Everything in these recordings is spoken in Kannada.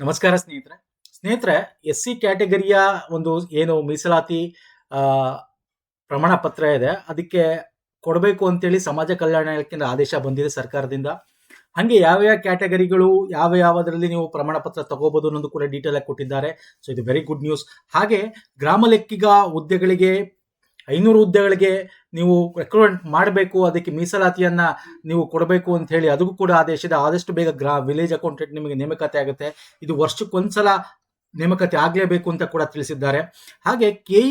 ನಮಸ್ಕಾರ ಸ್ನೇಹಿತರೆ. ಸ್ನೇಹಿತರೆ ಎಸ್ ಸಿ ಕ್ಯಾಟಗರಿಯ ಒಂದು ಏನು ಮೀಸಲಾತಿ ಪ್ರಮಾಣ ಪತ್ರ ಇದೆ. ಅದಕ್ಕೆ ಕೊಡಬೇಕು ಅಂತೇಳಿ ಸಮಾಜ ಕಲ್ಯಾಣ ಇಲಾಖೆಯಿಂದ ಆದೇಶ ಬಂದಿದೆ ಸರ್ಕಾರದಿಂದ. ಹಾಗೆ ಯಾವ ಯಾವ ಕ್ಯಾಟಗರಿಗಳು, ಯಾವ ಯಾವದರಲ್ಲಿ ನೀವು ಪ್ರಮಾಣ ಪತ್ರ ತಗೋಬಹುದು ಅನ್ನೋದು ಕೂಡ ಡೀಟೇಲ್ ಆಗಿ ಕೊಟ್ಟಿದ್ದಾರೆ. ಸೊ ಇದು ವೆರಿ ಗುಡ್ ನ್ಯೂಸ್ ಹಾಗೆ ಗ್ರಾಮ ಲೆಕ್ಕಿಗ ಹುದ್ದೆಗಳಿಗೆ ಐನೂರು ಹುದ್ದೆಗಳಿಗೆ ನೀವು ರೆಕ್ರೂಟ್ಮೆಂಟ್ ಮಾಡಬೇಕು, ಅದಕ್ಕೆ ಮೀಸಲಾತಿಯನ್ನ ನೀವು ಕೊಡಬೇಕು ಅಂತ ಹೇಳಿ, ಅದಕ್ಕೂ ಕೂಡ ಆದೇಶದ ಆದಷ್ಟು ಬೇಗ ಗ್ರಾ ವಿಲೇಜ್ ಅಕೌಂಟೆಂಟ್ ನಿಮಗೆ ನೇಮಕಾತಿ ಆಗುತ್ತೆ. ಇದು ವರ್ಷಕ್ಕೊಂದ್ಸಲ ನೇಮಕಾತಿ ಆಗಲೇಬೇಕು ಅಂತ ಕೂಡ ತಿಳಿಸಿದ್ದಾರೆ. ಹಾಗೆ ಕೆ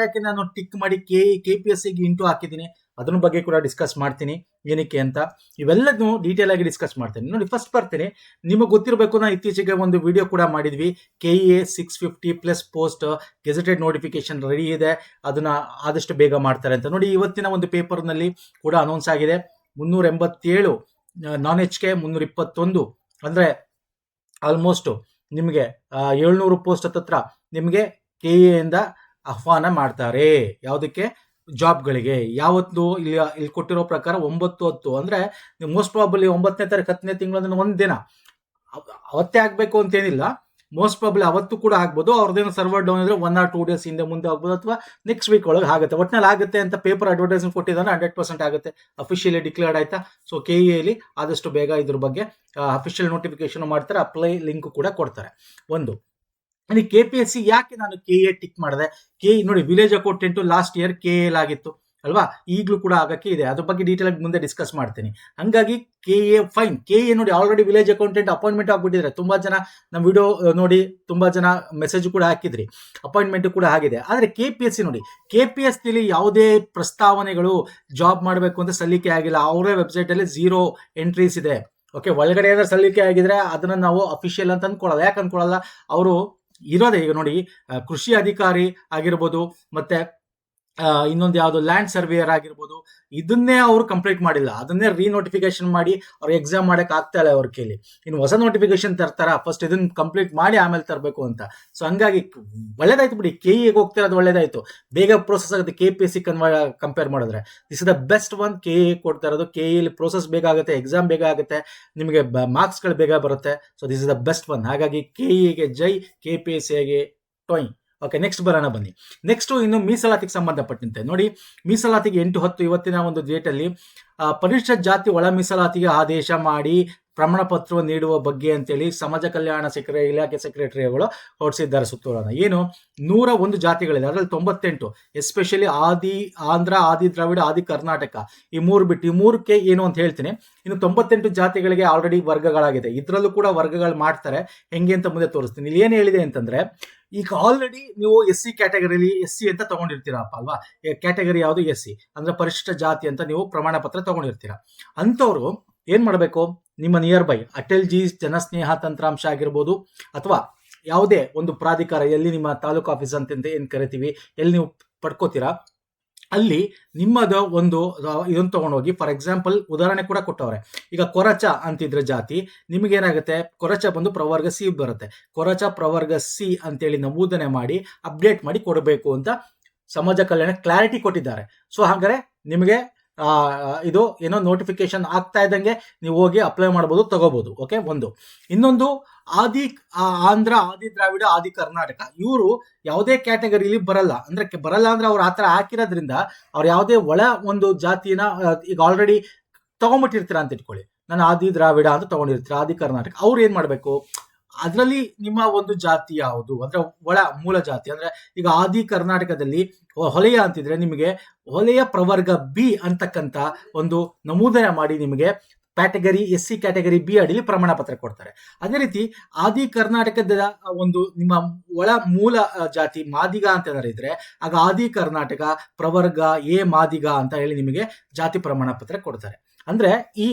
ಯಾಕೆ ನಾನು ಟಿಕ್ ಮಾಡಿ ಕೆ ಕೆ ಪಿ ಎಸ್ ಸಿಗೆ ಇಂಟು ಹಾಕಿದ್ದೀನಿ. ಅದ್ರ ಬಗ್ಗೆ ಕೂಡ ಡಿಸ್ಕಸ್ ಮಾಡ್ತೀನಿ. ಏನಕ್ಕೆ ಅಂತ. ಇವೆಲ್ಲದನ್ನು ಡೀಟೇಲ್ ಆಗಿ ಡಿಸ್ಕಸ್ ಮಾಡ್ತೀನಿ. ನೋಡಿ ಫಸ್ಟ್ ಬರ್ತೀನಿ. ನಿಮಗೆ ಗೊತ್ತಿರಬೇಕು ನಾ ಇತ್ತೀಚೆಗೆ ಒಂದು ವಿಡಿಯೋ ಕೂಡ ಮಾಡಿದ್ವಿ. K A six fifty plus post gazetted notification ready ಇದೆ. ಅದನ್ನ ಆದಷ್ಟು ಬೇಗ ಮಾಡ್ತಾರೆ ಅಂತ. ನೋಡಿ, ಇವತ್ತಿನ ಒಂದು ಪೇಪರ್ನಲ್ಲಿ ಕೂಡ ಅನೌನ್ಸ್ ಆಗಿದೆ. ಮುನ್ನೂರ ಎಂಬತ್ತೇಳು, ನಾನ್ ಎಚ್ ಕೆ ಮುನ್ನೂರ ಇಪ್ಪತ್ತೊಂದು. ಅಂದರೆ ಆಲ್ಮೋಸ್ಟ್ ನಿಮಗೆ ಏಳ್ನೂರು ಪೋಸ್ಟ್ ಹತ್ತತ್ರ ನಿಮಗೆ ಕೆ ಇಂದ ಆಹ್ವಾನ ಮಾಡ್ತಾರೆ. ಯಾವುದಕ್ಕೆ? ಜಾಬ್ಗಳಿಗೆ. ಯಾವತ್ತು ಇಲ್ಲಿ ಇಲ್ಲಿ ಕೊಟ್ಟಿರೋ ಪ್ರಕಾರ ಒಂಬತ್ತು ಹತ್ತು. ಅಂದರೆ ಮೋಸ್ಟ್ ಪ್ರಾಬಲಿ ಒಂಬತ್ತನೇ ತಾರೀಕು ಹತ್ತನೇ ತಿಂಗಳಂದ್ರೆ ಒಂದು ದಿನ. ಅವ- ಅವತ್ತೇ ಆಗಬೇಕು ಅಂತೇನಿಲ್ಲ. ಮೋಸ್ಟ್ ಪ್ರಾಬ್ಲಿ ಅವತ್ತು ಕೂಡ ಆಗ್ಬೋದು. ಅವ್ರದ್ದೇನು ಸರ್ವರ್ ಡೌನ್ ಇದ್ರೆ ಒನ್ ಆರ್ ಟೂ ಡೇಸ್ ಹಿಂದೆ ಮುಂದೆ ಆಗ್ಬೋದು ಅಥವಾ ನೆಕ್ಸ್ಟ್ ವೀಕ್ ಒಳಗೆ ಆಗುತ್ತೆ. ಒಟ್ಟಿನಲ್ಲಿ ಆಗುತ್ತೆ ಅಂತ ಪೇಪರ್ ಅಡ್ವರ್ಟೈಸ್ಮೆಂಟ್ ಕೊಟ್ಟಿದ್ದಾನೆ ಹಂಡ್ರೆಡ್ ಪರ್ಸೆಂಟ್ ಆಗುತ್ತೆ. ಅಫಿಷಿಯಲಿ ಡಿಕ್ಲೇರ್ಡ್ ಆಯ್ತಾ? ಸೊ ಕೆ ಎಲ್ಲಿ ಆದಷ್ಟು ಬೇಗ ಇದ್ರ ಬಗ್ಗೆ ಅಫಿಷಿಯಲ್ ನೋಟಿಫಿಕೇಶನ್ ಮಾಡ್ತಾರೆ. ಅಪ್ಲೈ ಲಿಂಕ್ ಕೂಡ ಕೊಡ್ತಾರೆ. ಒಂದು. ಕೆ ಪಿ ಎಸ್ ಸಿ ಯಾಕೆ ನಾನು ಕೆ ಎ ಟಿಕ್ ಮಾಡಿದೆ? ಕೆ ನೋಡಿ village accountant last year K L ಆಗಿತ್ತು. ಅಲ್ವಾ? ಈಗಲೂ ಕೂಡ ಆಗಕ್ಕೆ ಇದೆ. ಅದ್ರ ಬಗ್ಗೆ ಡೀಟೇಲ್ ಆಗಿ ಮುಂದೆ ಡಿಸ್ಕಸ್ ಮಾಡ್ತೀನಿ. ಹಂಗಾಗಿ K A fine K A ನೋಡಿ ಆಲ್ರೆಡಿ ವಿಲೇಜ್ ಅಕೌಂಟೆಂಟ್ ಅಪಾಯಿಂಟ್ಮೆಂಟ್ ಆಗ್ಬಿಟ್ಟಿದ್ರೆ ತುಂಬಾ ಜನ ನಮ್ಮ ವಿಡಿಯೋ ನೋಡಿ, ತುಂಬಾ ಜನ ಮೆಸೇಜ್ ಕೂಡ ಹಾಕಿದ್ರಿ. ಅಪಾಯಿಂಟ್ಮೆಂಟ್ ಕೂಡ ಆಗಿದೆ. ಆದರೆ ಕೆ ಪಿ ಎಸ್ ಸಿ ನೋಡಿ ಕೆ ಪಿ ಎಸ್ ಸಿಲಿ ಯಾವುದೇ ಪ್ರಸ್ತಾವನೆಗಳು ಜಾಬ್ ಮಾಡಬೇಕು ಅಂತ ಸಲ್ಲಿಕೆ ಆಗಿಲ್ಲ. ಅವರೇ ವೆಬ್ಸೈಟ್ ಅಲ್ಲಿ ಝೀರೋ ಎಂಟ್ರೀಸ್ ಇದೆ. ಓಕೆ ಒಳಗಡೆ ಏನಾದ್ರು ಸಲ್ಲಿಕೆ ಆಗಿದ್ರೆ ಅದನ್ನ ನಾವು ಅಫಿಷಿಯಲ್ ಅಂತ ಅನ್ಕೊಳ್ಳಲ್ಲ. ಯಾಕೆ ಅನ್ಕೊಳ್ಳಲ್ಲ? ಅವರು ಇರೋದೇ ಈಗ ನೋಡಿ ಕೃಷಿ ಅಧಿಕಾರಿ ಆಗಿರ್ಬೋದು, ಮತ್ತೆ ಇನ್ನೊಂದು ಯಾವುದು ಲ್ಯಾಂಡ್ ಸರ್ವೇಯರ್ ಆಗಿರ್ಬೋದು, ಇದನ್ನೇ ಅವರು ಕಂಪ್ಲೀಟ್ ಮಾಡಿಲ್ಲ. ಅದನ್ನೇ ರೀನೋಟಿಫಿಕೇಶನ್ ಮಾಡಿ ಅವ್ರು ಎಕ್ಸಾಮ್ ಮಾಡಕ್ಕೆ ಆಗ್ತಾ ಇಲ್ಲ ಅವ್ರ ಕೈಲಿ. ಇನ್ನು ಹೊಸ ನೋಟಿಫಿಕೇಶನ್ ತರ್ತಾರ ಫಸ್ಟ್ ಇದನ್ನ ಕಂಪ್ಲೀಟ್ ಮಾಡಿ ಆಮೇಲೆ ತರಬೇಕು ಅಂತ. ಸೊ ಹಂಗಾಗಿ ಒಳ್ಳೇದಾಯ್ತು ಬಿಡಿ. ಕೆ ಇಗೆ ಹೋಗ್ತಿರೋದು ಒಳ್ಳೇದಾಯ್ತು. ಬೇಗ ಪ್ರೋಸೆಸ್ ಆಗುತ್ತೆ. ಕೆ ಪಿ ಎಸ್ ಸಿ ಕನ್ವ ಕಂಪೇರ್ ಮಾಡಿದ್ರೆ. This is the best one K A ಕೊಡ್ತಾ ಇರೋದು. ಕೆ ಇಲ್ಲಿ ಪ್ರೋಸೆಸ್ ಬೇಗ ಆಗುತ್ತೆ ಎಕ್ಸಾಮ್ ಬೇಗ ಆಗುತ್ತೆ. ನಿಮಗೆ ಮಾರ್ಕ್ಸ್ಗಳು ಬೇಗ ಬರುತ್ತೆ. So this is the best one ಹಾಗಾಗಿ ಕೆ ಇಗೆ ಜೈ ಕೆ ಪಿ ಎಸ್ ಸಿಗೆ ಟೊಯ್ ಓಕೆ ನೆಕ್ಸ್ಟ್ ಬರೋಣ ಬನ್ನಿ. ನೆಕ್ಸ್ಟ್ ಇನ್ನು ಮೀಸಲಾತಿಗೆ ಸಂಬಂಧಪಟ್ಟಂತೆ. ನೋಡಿ, ಮೀಸಲಾತಿಗೆ ಎಂಟು, ಹತ್ತು ಇವತ್ತಿನ ಒಂದು ಡೇಟಲ್ಲಿ ಪರಿಷತ್ ಜಾತಿ ಒಳ ಮೀಸಲಾತಿಗೆ ಆದೇಶ ಮಾಡಿ ಪ್ರಮಾಣ ಪತ್ರವನ್ನು ನೀಡುವ ಬಗ್ಗೆ ಅಂತೇಳಿ ಸಮಾಜ ಕಲ್ಯಾಣ ಸೆಕ್ರೆ, ಇಲಾಖೆ ಸೆಕ್ರೆಟರಿಗಳು ಹೊರಡಿಸಿದ್ದಾರೆ ಸುತ್ತೋಲನ. ಏನು? ನೂರ ಒಂದು ಜಾತಿಗಳಿದೆ. ಅದರಲ್ಲಿ ತೊಂಬತ್ತೆಂಟು ಎಸ್ಪೆಷಲಿ ಆದಿ, ಆಂಧ್ರ, ಆದಿ ದ್ರಾವಿಡ, ಆದಿ ಕರ್ನಾಟಕ. ಈ ಮೂರು ಬಿಟ್ಟು, ಈ ಮೂರಕ್ಕೆ ಏನು ಅಂತ ಹೇಳ್ತೀನಿ. ಇನ್ನು ತೊಂಬತ್ತೆಂಟು ಜಾತಿಗಳಿಗೆ ಆಲ್ರೆಡಿ ವರ್ಗಗಳಾಗಿದೆ. ಇದರಲ್ಲೂ ಕೂಡ ವರ್ಗಗಳು ಮಾಡ್ತಾರೆ. ಹೆಂಗೆ ಅಂತ ಮುಂದೆ ತೋರಿಸ್ತೀನಿ. ಇಲ್ಲಿ ಏನು ಹೇಳಿದೆ ಅಂತಂದ್ರೆ ಈಗ ಆಲ್ರೆಡಿ ನೀವು ಎಸ್ ಸಿ ಕ್ಯಾಟಗರಿಲಿ ಎಸ್ ಸಿ ಅಂತ ತಗೊಂಡಿರ್ತೀರಪ್ಪ ಅಲ್ವಾ? ಕ್ಯಾಟಗರಿ ಯಾವುದು ಎಸ್ ಸಿ ಅಂದ್ರೆ ಪರಿಶಿಷ್ಟ ಜಾತಿ ಅಂತ ನೀವು ಪ್ರಮಾಣ ಪತ್ರ ತಗೊಂಡಿರ್ತೀರ. ಅಂಥವ್ರು ಏನ್ ಮಾಡಬೇಕು? ನಿಮ್ಮ ನಿಯರ್ ಬೈ ಅಟಲ್ ಜಿ ಜನಸ್ನೇಹ ತಂತ್ರಾಂಶ ಆಗಿರ್ಬೋದು, ಅಥವಾ ಯಾವುದೇ ಒಂದು ಪ್ರಾಧಿಕಾರ ಎಲ್ಲಿ ನಿಮ್ಮ ತಾಲೂಕು ಆಫೀಸ್ ಅಂತ ಏನು ಕರಿತೀವಿ, ಎಲ್ಲಿ ನೀವು ಪಡ್ಕೋತೀರಾ ಅಲ್ಲಿ ನಿಮ್ಮದ ಒಂದು ಇದನ್ನು ತಗೊಂಡೋಗಿ ಫಾರ್ ಎಕ್ಸಾಂಪಲ್ ಉದಾಹರಣೆ ಕೂಡ ಕೊಟ್ಟವ್ರೆ. ಈಗ ಕೊರಚ ಅಂತಿದ್ರೆ ಜಾತಿ, ನಿಮಗೇನಾಗುತ್ತೆ? ಕೊರಚ ಬಂದು ಪ್ರವರ್ಗ ಸಿ ಬರುತ್ತೆ. ಕೊರಚ, ಪ್ರವರ್ಗ ಸಿ ಅಂತೇಳಿ ನಮೂದನೆ ಮಾಡಿ ಅಪ್ಡೇಟ್ ಮಾಡಿ ಕೊಡಬೇಕು ಅಂತ ಸಮಾಜ ಕಲ್ಯಾಣ ಕ್ಲಾರಿಟಿ ಕೊಟ್ಟಿದ್ದಾರೆ. ಸೊ ಹಾಗಾದ್ರೆ ನಿಮಗೆ ಇದು ಏನೋ ನೋಟಿಫಿಕೇಶನ್ ಆಗ್ತಾ ಇದ್ದಂಗೆ ನೀವು ಹೋಗಿ ಅಪ್ಲೈ ಮಾಡ್ಬೋದು ತಗೋಬಹುದು ಓಕೆ ಒಂದು. ಇನ್ನೊಂದು, ಆದಿ ಆಂಧ್ರ, ಆದಿ ದ್ರಾವಿಡ, ಆದಿ ಕರ್ನಾಟಕ, ಇವರು ಯಾವುದೇ ಕ್ಯಾಟಗರಿಲಿ ಬರಲ್ಲ. ಅಂದ್ರೆ ಬರಲ್ಲ ಅಂದ್ರೆ ಅವ್ರು ಆತರ ಹಾಕಿರೋದ್ರಿಂದ ಅವ್ರು ಯಾವುದೇ ಒಳ ಒಂದು ಜಾತಿನ ಈಗ ಆಲ್ರೆಡಿ ತಗೊಂಡ್ಬಿಟ್ಟಿರ್ತೀರ ಅಂತ ಇಟ್ಕೊಳ್ಳಿ. ನಾನು ಆದಿ ದ್ರಾವಿಡ ಅಂತ ತಗೊಂಡಿರ್ತೀರ, ಆದಿ ಕರ್ನಾಟಕ. ಅವ್ರು ಏನ್ ಮಾಡ್ಬೇಕು? ಅದರಲ್ಲಿ ನಿಮ್ಮ ಒಂದು ಜಾತಿ ಯಾವುದು? ಅಂದ್ರೆ ಒಳ, ಮೂಲ ಜಾತಿ. ಅಂದ್ರೆ ಈಗ ಆದಿ ಕರ್ನಾಟಕದಲ್ಲಿ ಹೊಲೆಯ ಅಂತಿದ್ರೆ ನಿಮಗೆ ಹೊಲೆಯ ಪ್ರವರ್ಗ ಬಿ ಅಂತಕ್ಕಂತ ಒಂದು ನಮೂದನೆ ಮಾಡಿ ನಿಮಗೆ category S C category B ಅಡಿಲಿ ಪ್ರಮಾಣ ಪತ್ರ ಕೊಡ್ತಾರೆ. ಅದೇ ರೀತಿ ಆದಿ ಕರ್ನಾಟಕದ ಒಂದು ನಿಮ್ಮ ಒಳ ಮೂಲ ಜಾತಿ ಮಾದಿಗ ಅಂತ ಇದ್ರೆ ಆಗ ಆದಿ ಕರ್ನಾಟಕ ಪ್ರವರ್ಗ ಎ ಮಾದಿಗ ಅಂತ ಹೇಳಿ ನಿಮಗೆ ಜಾತಿ ಪ್ರಮಾಣ ಪತ್ರ ಕೊಡ್ತಾರೆ. ಅಂದ್ರೆ ಈ,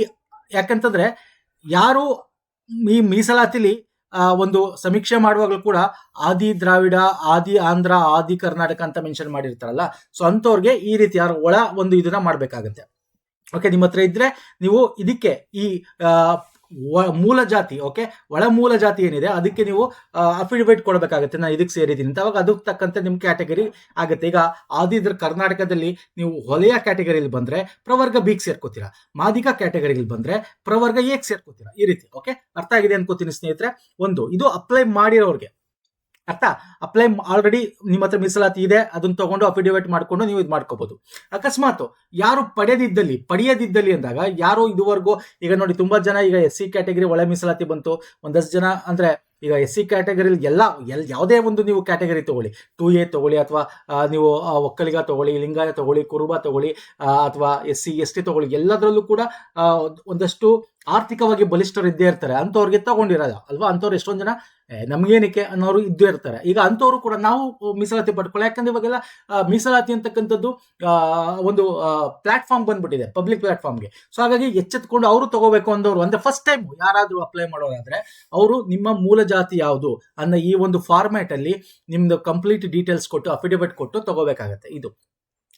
ಯಾಕಂತಂದ್ರೆ ಯಾರು ಈ ಮೀಸಲಾತಿಲಿ ಒಂದು ಸಮೀಕ್ಷೆ ಮಾಡುವಾಗಲೂ ಕೂಡ ಆದಿ ದ್ರಾವಿಡ, ಆದಿ ಆಂಧ್ರ, ಆದಿ ಕರ್ನಾಟಕ ಅಂತ ಮೆನ್ಷನ್ ಮಾಡಿರ್ತಾರಲ್ಲ. ಸೊ ಅಂಥವ್ರಿಗೆ ಈ ರೀತಿ ಯಾರು ಒಳ ಒಂದು ಇದನ್ನ ಮಾಡಬೇಕಾಗತ್ತೆ. ಓಕೆ ನಿಮ್ಮ ಹತ್ರ ಇದ್ರೆ ನೀವು ಇದಕ್ಕೆ ಈ ಮೂಲ ಜಾತಿ ಓಕೆ ಒಳ ಮೂಲ ಜಾತಿ ಏನಿದೆ, ಅದಕ್ಕೆ ನೀವು ಅಫಿಡವಿಟ್ ಕೊಡಬೇಕಾಗುತ್ತೆ ನಾನು ಇದಕ್ಕೆ ಸೇರಿದ್ದೀನಿ ಅಂತ. ಅವಾಗ ಅದಕ್ಕೆ ತಕ್ಕಂತೆ ನಿಮ್ಮ ಕ್ಯಾಟಗರಿ ಆಗುತ್ತೆ. ಈಗ ಆದಿದ್ರ ಕರ್ನಾಟಕದಲ್ಲಿ ನೀವು ಹೊಲೆಯ ಕ್ಯಾಟಗರಿಲಿ ಬಂದ್ರೆ ಪ್ರವರ್ಗ ಬಿಗ್ ಸೇರ್ಕೋತೀರಾ ಮಾದಿಕ ಕ್ಯಾಟಗರಿಲಿ ಬಂದ್ರೆ ಪ್ರವರ್ಗ ಏಕ್ ಸೇರ್ಕೋತೀರಾ, ಈ ರೀತಿ ಓಕೆ ಅರ್ಥ ಆಗಿದೆ ಅನ್ಕೋತೀನಿ ಸ್ನೇಹಿತರೆ. ಒಂದು, ಇದು ಅಪ್ಲೈ ಮಾಡಿರೋರಿಗೆ ಅರ್ಥ? ಅಪ್ಲೈ ಆಲ್ರೆಡಿ ನಿಮ್ಮ ಹತ್ರ ಮೀಸಲಾತಿ ಇದೆ, ಅದನ್ನ ತಗೊಂಡು ಅಫಿಡವಿಟ್ ಮಾಡಿಕೊಂಡು ನೀವು ಇದು ಮಾಡ್ಕೋಬಹುದು ಅಕಸ್ಮಾತ್ ಯಾರು ಪಡೆದಿದ್ದಲ್ಲಿ, ಪಡೆಯದಿದ್ದಲ್ಲಿ ಅಂದಾಗ ಯಾರು ಇದುವರೆಗೂ, ಈಗ ನೋಡಿ ತುಂಬಾ ಜನ ಈಗ ಎಸ್ ಸಿ ಕ್ಯಾಟಗರಿ ಒಳ ಮೀಸಲಾತಿ ಬಂತು, ಒಂದಷ್ಟು ಜನ ಅಂದ್ರೆ ಈಗ ಎಸ್ ಸಿ ಕ್ಯಾಟಗರಿಲಿ ಎಲ್ಲ, ಎಲ್ ಯಾವುದೇ ಒಂದು ನೀವು ಕ್ಯಾಟಗರಿ ತಗೊಳ್ಳಿ. ಟೂ ಎ ತಗೊಳ್ಳಿ ಅಥವಾ ನೀವು ಒಕ್ಕಲಿಗ ತಗೊಳ್ಳಿ ಲಿಂಗಾಯ ತಗೊಳ್ಳಿ, ಕುರುಬ ತಗೊಳ್ಳಿ ಅಥವಾ ಎಸ್ ಸಿ ಎಸ್ ಟಿ ತಗೊಳ್ಳಿ, ಎಲ್ಲದರಲ್ಲೂ ಕೂಡ ಒಂದಷ್ಟು ಆರ್ಥಿಕವಾಗಿ ಬಲಿಷ್ಠರು ಇದ್ದೇ ಇರ್ತಾರೆ. ಅಂಥವ್ರಿಗೆ ತಗೊಂಡಿರಲ್ಲ ಅಲ್ವಾ? ಅಂಥವ್ರು ಎಷ್ಟೊಂದು ಜನ "ಏ, ನಮ್ಗೇನಕ್ಕೆ? ಅನ್ನೋರು ಇದ್ದೇ ಇರ್ತಾರೆ. ಈಗ ಅಂಥವ್ರು ಕೂಡ ನಾವು ಮೀಸಲಾತಿ ಪಡ್ಕೊಳ್ಳಿ ಯಾಕಂದ್ರೆ ಇವಾಗೆಲ್ಲ ಮೀಸಲಾತಿ ಅಂತಕ್ಕಂಥದ್ದು ಒಂದು ಪ್ಲಾಟ್ಫಾರ್ಮ್ ಬಂದ್ಬಿಟ್ಟಿದೆ ಪಬ್ಲಿಕ್ ಪ್ಲಾಟ್ಫಾರ್ಮ್ಗೆ. ಸೊ ಹಾಗಾಗಿ ಎಚ್ಚೆತ್ಕೊಂಡು ಅವರು ತಗೋಬೇಕು ಅಂದವರು. ಅಂದ್ರೆ ಫಸ್ಟ್ ಟೈಮ್ ಯಾರಾದರೂ ಅಪ್ಲೈ ಮಾಡೋದಾದ್ರೆ ಅವರು ನಿಮ್ಮ ಮೂಲ ಜಾತಿ ಯಾವುದು ಅನ್ನೋ ಈ ಒಂದು ಫಾರ್ಮ್ಯಾಟ್ ಅಲ್ಲಿ ನಿಮ್ದು ಕಂಪ್ಲೀಟ್ ಡೀಟೇಲ್ಸ್ ಕೊಟ್ಟು ಅಫಿಡವಿಟ್ ಕೊಟ್ಟು ತಗೋಬೇಕಾಗತ್ತೆ. ಇದು.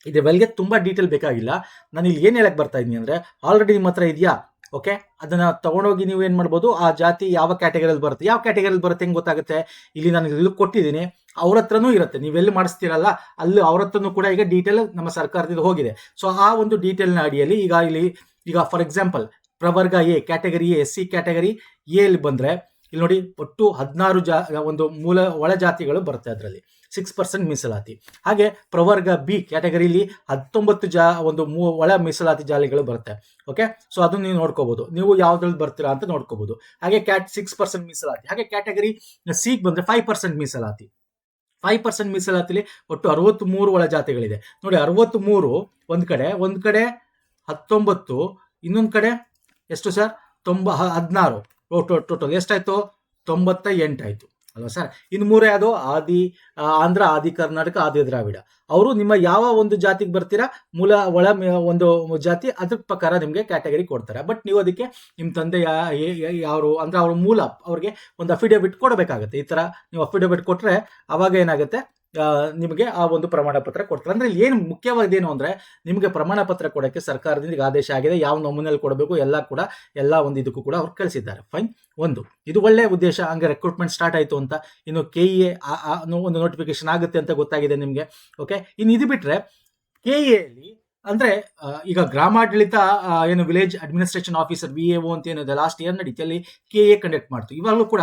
ಇದ್ರ ಬೆಳಗ್ಗೆ ತುಂಬಾ ಡೀಟೇಲ್ ಬೇಕಾಗಿಲ್ಲ. ನಾನು ಇಲ್ಲಿ ಏನು ಹೇಳಕ್ ಬರ್ತಾ ಇದ್ದೀನಿ ಅಂದ್ರೆ ಆಲ್ರೆಡಿ ನಿಮ್ಮ ಹತ್ರ ಇದೆಯಾ? ಓಕೆ ಅದನ್ನ ತಗೊಂಡೋಗಿ ನೀವು ಏನು ಮಾಡ್ಬೋದು, ಆ ಜಾತಿ ಯಾವ ಕ್ಯಾಟಗರಿಯಲ್ಲಿ ಬರುತ್ತೆ? ಯಾವ ಕ್ಯಾಟಗರಿಯಲ್ಲಿ ಬರುತ್ತೆ ಹೆಂಗೆ ಗೊತ್ತಾಗುತ್ತೆ? ಇಲ್ಲಿ ನಾನು ಇಲ್ಲಿ ಕೊಟ್ಟಿದ್ದೀನಿ. ಅವ್ರ ಹತ್ರನೂ ಇರುತ್ತೆ. ನೀವೆಲ್ಲಿ ಮಾಡಿಸ್ತೀರಲ್ಲ, ಅಲ್ಲಿ ಅವ್ರ ಹತ್ರನೂ ಕೂಡ ಈಗ ಡೀಟೇಲ್ ನಮ್ಮ ಸರ್ಕಾರದಿಂದ ಹೋಗಿದೆ. ಸೊ ಆ ಒಂದು ಡೀಟೇಲ್ನ ಅಡಿಯಲ್ಲಿ ಈಗ ಇಲ್ಲಿ, ಈಗ ಫಾರ್ ಎಕ್ಸಾಂಪಲ್ ಪ್ರವರ್ಗ A category A S C category A ಅಲ್ಲಿ ಬಂದ್ರೆ, ಇಲ್ಲಿ ನೋಡಿ ಒಟ್ಟು ಹದಿನಾರು ಜಾ, ಒಂದು ಮೂಲ ಒಳ ಜಾತಿಗಳು ಬರುತ್ತೆ ಅದರಲ್ಲಿ. ಸಿಕ್ಸ್ ಪರ್ಸೆಂಟ್ ಮೀಸಲಾತಿ. ಹಾಗೆ ಪ್ರವರ್ಗ ಬಿ ಕ್ಯಾಟಗರಿಲಿ ಹತ್ತೊಂಬತ್ತು ಜಾ, ಒಂದು ಮೂ, ಒಳ ಮೀಸಲಾತಿ ಜಾಲಿಗಳು ಬರುತ್ತೆ. ಓಕೆ ಸೊ ಅದನ್ನು ನೀವು ನೋಡ್ಕೋಬಹುದು ನೀವು ಯಾವ್ದ್ರಲ್ಲಿ ಬರ್ತೀರಾ ಅಂತ ನೋಡ್ಕೋಬಹುದು ಹಾಗೆ ಕ್ಯಾಟ್ ಸಿಕ್ಸ್ ಪರ್ಸೆಂಟ್ ಮೀಸಲಾತಿ. ಹಾಗೆ ಕ್ಯಾಟಗರಿ ಸಿಗ್ ಬಂದ್ರೆ ಫೈವ್ ಪರ್ಸೆಂಟ್ ಮೀಸಲಾತಿ. ಫೈವ್ ಪರ್ಸೆಂಟ್ ಮೀಸಲಾತಿಲಿ ಒಟ್ಟು ಅರವತ್ತ್ ಮೂರು ಒಳ ಜಾತಿಗಳಿದೆ. ನೋಡಿ ಅರವತ್ತ್ ಮೂರು ಒಂದು ಕಡೆ ಒಂದು ಕಡೆ ಹತ್ತೊಂಬತ್ತು, ಇನ್ನೊಂದು ಕಡೆ ಎಷ್ಟು ಸರ್? ತೊಂಬ ಹದಿನಾರು. ಟೋಟಲ್ ಎಷ್ಟಾಯಿತು? ತೊಂಬತ್ತ ಎಂಟಾಯ್ತು. ಅಲ್ವಾ ಸರ್? ಇನ್ನು ಮೂರೇ ಅದು ಆದಿ ಆಂಧ್ರ, ಆದಿ ಕರ್ನಾಟಕ, ಆದಿ ದ್ರಾವಿಡ. ಅವರು ನಿಮ್ಮ ಯಾವ ಒಂದು ಜಾತಿಗೆ ಬರ್ತೀರಾ? ಮೂಲ, ಒಳ ಒಂದು ಜಾತಿ ಅದ್ರ ಪ್ರಕಾರ ನಿಮಗೆ ಕ್ಯಾಟಗರಿ ಕೊಡ್ತಾರೆ. ಬಟ್ ನೀವು ಅದಕ್ಕೆ ನಿಮ್ಮ ತಂದೆ ಯಾರು ಅಂದ್ರೆ ಅವ್ರ ಮೂಲ ಅವ್ರಿಗೆ ಒಂದು ಅಫಿಡವಿಟ್ ಕೊಡಬೇಕಾಗುತ್ತೆ. ಈ ತರ ನೀವು ಅಫಿಡವಿಟ್ ಕೊಟ್ಟರೆ ಅವಾಗ ಏನಾಗುತ್ತೆ? ನಿಮಗೆ ಆ ಒಂದು ಪ್ರಮಾಣ ಪತ್ರ ಕೊಡ್ತಾರೆ. ಅಂದ್ರೆ ಇಲ್ಲಿ ಏನು ಮುಖ್ಯವಾದೇನು ಅಂದ್ರೆ ನಿಮಗೆ ಪ್ರಮಾಣ ಪತ್ರ ಕೊಡಕ್ಕೆ ಸರ್ಕಾರದಿಂದ ಆದೇಶ ಆಗಿದೆ. ಯಾವ ನಮೂನೆಯಲ್ಲಿ ಕೊಡಬೇಕು ಎಲ್ಲ ಕೂಡ, ಎಲ್ಲ ಒಂದು ಇದಕ್ಕೂ ಕೂಡ ಅವ್ರು ಕಳಿಸಿದ್ದಾರೆ. ಫೈನ್. ಒಂದು, ಇದು ಒಳ್ಳೆಯ ಉದ್ದೇಶ. ಹಂಗೆ ರೆಕ್ರೂಟ್ಮೆಂಟ್ ಸ್ಟಾರ್ಟ್ ಆಯಿತು ಅಂತ ಇನ್ನು ಕೆ ಇ ಎ ಒಂದು ನೋಟಿಫಿಕೇಶನ್ ಆಗುತ್ತೆ ಅಂತ ಗೊತ್ತಾಗಿದೆ ನಿಮಗೆ. ಓಕೆ ಇನ್ನು ಇದು ಬಿಟ್ಟರೆ ಕೆ ಇ ಅಲ್ಲಿ ಅಂದ್ರೆ ಈಗ ಗ್ರಾಮಾಡಳಿತ ಏನು village administration officer V A ಅಂತ ಏನಿದೆ ಲಾಸ್ಟ್ ಇಯರ್ ನಡೀತಿಯಲ್ಲಿ ಕೆ ಎ ಕಂಡಕ್ಟ್ ಮಾಡ್ತು. ಇವಾಗಲೂ ಕೂಡ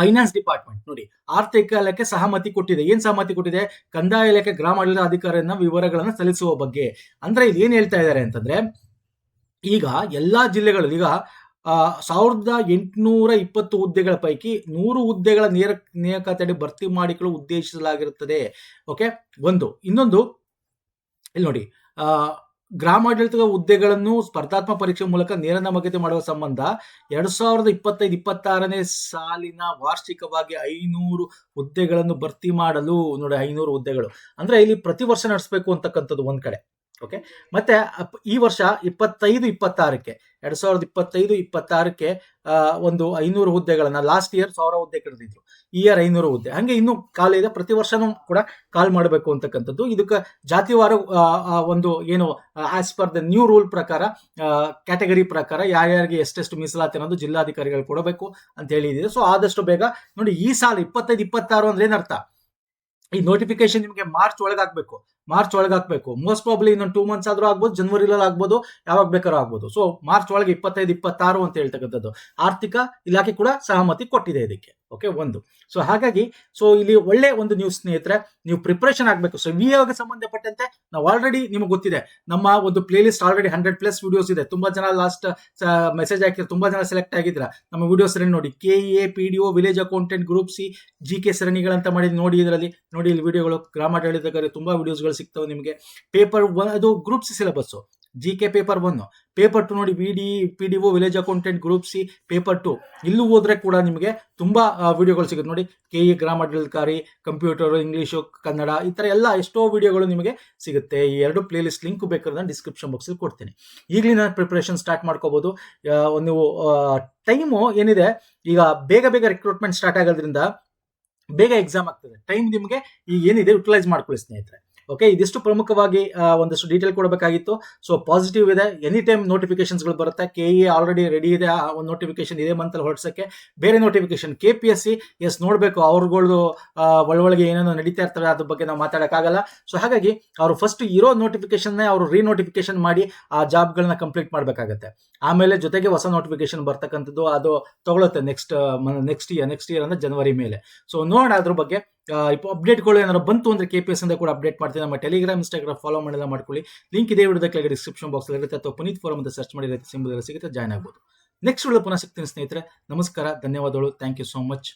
ಫೈನಾನ್ಸ್ ಡಿಪಾರ್ಟ್ಮೆಂಟ್ ನೋಡಿ ಆರ್ಥಿಕ ಇಲಾಖೆ ಸಹಮತಿ ಕೊಟ್ಟಿದೆ. ಏನ್ ಸಹಮತಿ ಕೊಟ್ಟಿದೆ? ಕಂದಾಯ ಇಲಾಖೆ ಗ್ರಾಮಾಡಳಿತ ಅಧಿಕಾರಿಯನ್ನ ವಿವರಗಳನ್ನು ಸಲ್ಲಿಸುವ ಬಗ್ಗೆ. ಅಂದ್ರೆ ಇಲ್ಲಿ ಏನ್ ಹೇಳ್ತಾ ಇದ್ದಾರೆ ಅಂತಂದ್ರೆ ಈಗ ಎಲ್ಲಾ ಜಿಲ್ಲೆಗಳಲ್ಲಿ ಈಗ ಆ, ಸಾವಿರದ ಎಂಟುನೂರ ಇಪ್ಪತ್ತು ಹುದ್ದೆಗಳ ಪೈಕಿ ನೂರು ಹುದ್ದೆಗಳ ನೇರ ನೇಮಕಾತಿ ಭರ್ತಿ ಮಾಡಿಕೊಳ್ಳಲು ಉದ್ದೇಶಿಸಲಾಗಿರುತ್ತದೆ. ಓಕೆ? ಒಂದು. ಇನ್ನೊಂದು ಇಲ್ಲಿ ನೋಡಿ ಗ್ರಾಮಾಡಳಿತದ ಹುದ್ದೆಗಳನ್ನು ಸ್ಪರ್ಧಾತ್ಮಕ ಪರೀಕ್ಷೆ ಮೂಲಕ ನೇರ ನೇಮಕತೆ ಮಾಡುವ ಸಂಬಂಧ ಎರಡ್ ಸಾವಿರದ ಇಪ್ಪತ್ತೈದು, ಇಪ್ಪತ್ತಾರನೇ ಸಾಲಿನ ವಾರ್ಷಿಕವಾಗಿ ಐನೂರು ಹುದ್ದೆಗಳನ್ನು ಭರ್ತಿ ಮಾಡಲು, ನೋಡಿ ಐನೂರು ಹುದ್ದೆಗಳು. ಅಂದ್ರೆ ಇಲ್ಲಿ ಪ್ರತಿ ವರ್ಷ ನಡೆಸಬೇಕು ಅಂತಕ್ಕಂಥದ್ದು ಒಂದ್ ಕಡೆ. ಓಕೆ ಮತ್ತೆ ಈ ವರ್ಷ ಇಪ್ಪತ್ತೈದು, ಇಪ್ಪತ್ತಾರಕ್ಕೆ, ಎರಡ್ ಸಾವಿರದ ಇಪ್ಪತ್ತೈದು, ಇಪ್ಪತ್ತಾರಕ್ಕೆ ಒಂದು ಐನೂರು ಹುದ್ದೆಗಳನ್ನ ಲಾಸ್ಟ್ ಇಯರ್ ಸಾವಿರ ಹುದ್ದೆ ಈ ಇಯರ್ ಐನೂರು ಹುದ್ದೆ. ಹಂಗೆ ಇನ್ನೂ ಕಾಲ ಇದೆ. ಪ್ರತಿ ವರ್ಷನೂ ಕೂಡ ಕಾಲ್ ಮಾಡಬೇಕು ಅಂತಕ್ಕಂಥದ್ದು. ಇದಕ್ಕೆ ಜಾತಿವಾರ ಒಂದು ಏನು as per the new rule ಪ್ರಕಾರ ಕ್ಯಾಟಗರಿ ಪ್ರಕಾರ ಯಾರ್ಯಾರಿಗೆ ಎಷ್ಟೆಷ್ಟು ಮೀಸಲಾತಿ ಅನ್ನೋದು ಜಿಲ್ಲಾಧಿಕಾರಿಗಳು ಕೊಡಬೇಕು ಅಂತ ಹೇಳಿದ್ರು ಸೊ ಆದಷ್ಟು ಬೇಗ ನೋಡಿ ಈ ಸಾಲ ಇಪ್ಪತ್ತೈದು, ಇಪ್ಪತ್ತಾರು ಅಂದ್ರೆ ಏನರ್ಥ? ಈ ನೋಟಿಫಿಕೇಶನ್ ನಿಮಗೆ ಮಾರ್ಚ್ ಒಳಗೆ ಹಾಕ್ಬೇಕು ಮಾರ್ಚ್ ಒಳಗೆ ಹಾಕ್ಬೇಕು ಮೋಸ್ಟ್ ಪ್ರಾಬ್ಲಿ ಇನ್ನೊಂದು ಟೂ ಮಂತ್ಸ್ ಆದರೂ ಆಗ್ಬೋದು ಜನವರಿಲಲ್ಲಿ ಆಗ್ಬೋದು, ಯಾವಾಗ ಬೇಕಾದ್ರೂ ಆಗ್ಬೋದು. ಸೊ ಮಾರ್ಚ್ ಒಳಗೆ ಇಪ್ಪತ್ತೈದು, ಇಪ್ಪತ್ತಾರು ಅಂತ ಹೇಳ್ತಕ್ಕಂಥದ್ದು. ಆರ್ಥಿಕ ಇಲಾಖೆ ಕೂಡ ಸಹಮತಿ ಕೊಟ್ಟಿದೆ ಇದಕ್ಕೆ. ಓಕೆ ಒಂದು. ಸೊ ಹಾಗಾಗಿ ಸೊ ಇಲ್ಲಿ ಒಳ್ಳೆ ಒಂದು ನ್ಯೂಸ್ ಸ್ನೇಹಿತರೆ, ನೀವು ಪ್ರಿಪರೇಷನ್ ಆಗಬೇಕು. ಸೊ ವಿ ಗೆ ಸಂಬಂಧಪಟ್ಟಂತೆ ನಾವು ಆಲ್ರೆಡಿ ನಿಮಗೆ ಗೊತ್ತಿದೆ. ನಮ್ಮ ಒಂದು playlist already hundred plus videos ಇದೆ. ತುಂಬಾ ಜನ ಲಾಸ್ಟ್ ಮೆಸೇಜ್ ಹಾಕಿದ್ರೆ ತುಂಬಾ ಜನ ಸೆಲೆಕ್ಟ್ ಆಗಿದ್ರ ನಮ್ಮ ವಿಡಿಯೋಸ್ ನೋಡಿ. K A P D O village accountant group C G K ಸರಣಿಗಳಂತ ಮಾಡಿ ನೋಡಿ ಇದರಲ್ಲಿ. ನೋಡಿ ಇಲ್ಲಿ ವಿಡಿಯೋಗಳು ಗ್ರಾಮಾಡಳಿತಗಾರಿ ತುಂಬಾ ವಿಡಿಯೋಸ್ಗಳು ಸಿಗ್ತವೆ ನಿಮಗೆ. ಪೇಪರ್ ಅದು group C syllabus G K paper one paper two ನೋಡಿ V D P D O village accountant group C paper two ಇಲ್ಲೂ ಹೋದ್ರೆ ಕೂಡ ನಿಮಗೆ ತುಂಬಾ ವಿಡಿಯೋಗಳು ಸಿಗುತ್ತೆ. ನೋಡಿ ಕೆ ಇ ಗ್ರಾಮಾಡಳಿತಕಾರಿ ಕಂಪ್ಯೂಟರ್ ಇಂಗ್ಲೀಷು ಕನ್ನಡ ಈ ಥರ ಎಲ್ಲ ಎಷ್ಟೋ ವಿಡಿಯೋಗಳು ನಿಮಗೆ ಸಿಗುತ್ತೆ. ಈ ಎರಡು ಪ್ಲೇ ಲಿಸ್ಟ್ ಲಿಂಕ್ ಬೇಕಾದ್ರೆ ಡಿಸ್ಕ್ರಿಪ್ಷನ್ ಬಾಕ್ಸ್ ಕೊಡ್ತೀನಿ. ಈಗಲೇ ನಾನು ಪ್ರಿಪ್ರೇಷನ್ ಸ್ಟಾರ್ಟ್ ಮಾಡ್ಕೋಬಹುದು ಆ, ನೀವು ಟೈಮು ಏನಿದೆ ಈಗ ಬೇಗ ಬೇಗ ರಿಕ್ರೂಟ್ಮೆಂಟ್ ಸ್ಟಾರ್ಟ್ ಆಗೋದ್ರಿಂದ ಬೇಗ ಎಕ್ಸಾಮ್ ಆಗ್ತದೆ. ಟೈಮ್ ನಿಮಗೆ ಈಗ ಏನಿದೆ ಯುಟಿಲೈಸ್ ಮಾಡ್ಕೊಳ್ಳಿ ಸ್ನೇಹಿತರೆ. ಓಕೆ ಇದಿಷ್ಟು ಪ್ರಮುಖವಾಗಿ ಒಂದಷ್ಟು ಡೀಟೇಲ್ ಕೊಡಬೇಕಾಗಿತ್ತು. ಸೊ ಪಾಸಿಟಿವ್ ಇದೆ. ಎನಿ ಟೈಮ್ ನೋಟಿಫಿಕೇಶನ್ಸ್ಗಳು ಬರುತ್ತೆ. ಕೆ ಇ ಆಲ್ರೆಡಿ ರೆಡಿ ಇದೆ. ಆ, ಒಂದು ನೋಟಿಫಿಕೇಶನ್ ಇದೇ ಮಂತಲ್ಲಿ ಹೊರಡ್ಸಕ್ಕೆ. ಬೇರೆ notification K P S C S ನೋಡಬೇಕು. ಅವ್ರಗಳದು ಒಳಗೆ ಏನೇನೋ ನಡೀತಾ ಇರ್ತಾರೆ ಅದ್ರ ಬಗ್ಗೆ ನಾವು ಮಾತಾಡೋಕ್ಕಾಗಲ್ಲ. ಸೊ ಹಾಗಾಗಿ ಅವರು ಫಸ್ಟ್ ಇರೋ ನೋಟಿಫಿಕೇಶನ್ನೇ ಅವರು ರೀನೋಟಿಫಿಕೇಶನ್ ಮಾಡಿ, ಆ ಜಾಬ್ಗಳನ್ನ ಕಂಪ್ಲೀಟ್ ಮಾಡಬೇಕಾಗತ್ತೆ. ಆಮೇಲೆ ಜೊತೆಗೆ ಹೊಸ ನೋಟಿಫಿಕೇಶನ್ ಬರ್ತಕ್ಕಂಥದ್ದು, ಅದು ತಗೊಳುತ್ತೆ next next year next year ಅಂದ್ರೆ ಜನವರಿ ಮೇಲೆ. ಸೊ ನೋಡೋಣ ಅದ್ರ ಬಗ್ಗೆ. ಅಪ್ಡೇಟ್ಗಳು ಏನಾದ್ರು ಬಂತು ಅಂದ್ರೆ ಕೆ ಪಿ ಎಸ್ ಇಂದ ಕೂಡ ಅಪ್ಡೇಟ್ ಮಾಡ್ತೀನಿ. ನಮ್ಮ ಟೆಲಿಗ್ರಾಮ್ ಇನ್ಸ್ಟಾಗ್ರಾಮ್ ಫಾಲೋ ಮಾಡಿಲ್ಲ ಮಾಡ್ಕೊಳ್ಳಿ. ಲಿಂಕ್ ಇದೇ ವಿಡಿಯೋದ ಕೆಳಗೆ ಡಿಸ್ಕ್ರಿಪ್ಷನ್ ಬಾಕ್ಸ್ ಇರುತ್ತೆ. ಅಥವಾ ಪುನೀತ್ ಫೋರಮ್ ಅಂತ ಸರ್ಚ್ ಮಾಡಿ ಸಿಂಬಲ್ ಸಿಗುತ್ತೆ ಜಾಯ್ನ್ ಆಗ್ಬೋದು. ನೆಕ್ಸ್ಟ್ ವಿಡಿಯೋ ಪುನಃ ಸಿಗ್ತೀನಿ ಸ್ನೇಹಿತರೆ. ನಮಸ್ಕಾರ, ಧನ್ಯವಾದಗಳು. Thank you so much